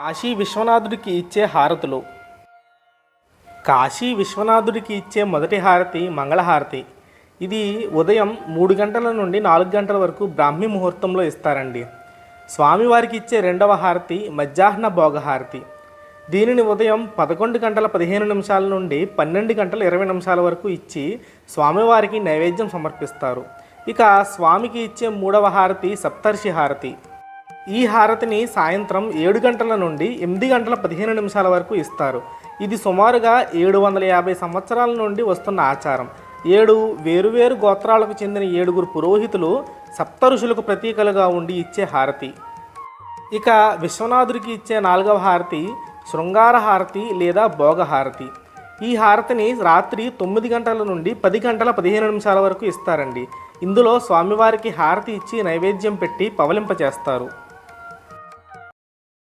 కాశీ విశ్వనాథుడికి ఇచ్చే హారతులు. కాశీ విశ్వనాథుడికి ఇచ్చే మొదటి హారతి మంగళహారతి ఇది ఉదయం మూడు గంటల నుండి నాలుగు గంటల వరకు బ్రాహ్మీ ముహూర్తంలో ఇస్తారండి. స్వామివారికి ఇచ్చే రెండవ హారతి మధ్యాహ్న భోగహారతి దీనిని ఉదయం పదకొండు గంటల పదిహేను నిమిషాల నుండి పన్నెండు గంటల ఇరవై నిమిషాల వరకు ఇచ్చి స్వామివారికి నైవేద్యం సమర్పిస్తారు. ఇక స్వామికి ఇచ్చే మూడవ హారతి సప్తర్షి హారతి. ఈ హారతిని సాయంత్రం ఏడు గంటల నుండి ఎనిమిది గంటల పదిహేను నిమిషాల వరకు ఇస్తారు. ఇది సుమారుగా ఏడు వందల యాభై సంవత్సరాల నుండి వస్తున్న ఆచారం. ఏడు వేరువేరు గోత్రాలకు చెందిన ఏడుగురు పురోహితులు సప్త ఋషులకు ప్రతీకలుగా ఉండి ఇచ్చే హారతి. ఇక విశ్వనాథుడికి ఇచ్చే నాలుగవ హారతి శృంగార హారతి లేదా భోగ హారతి. ఈ హారతిని రాత్రి తొమ్మిది గంటల నుండి పది గంటల పదిహేను నిమిషాల వరకు ఇస్తారండి. ఇందులో స్వామివారికి హారతి ఇచ్చి నైవేద్యం పెట్టి పవలింపచేస్తారు.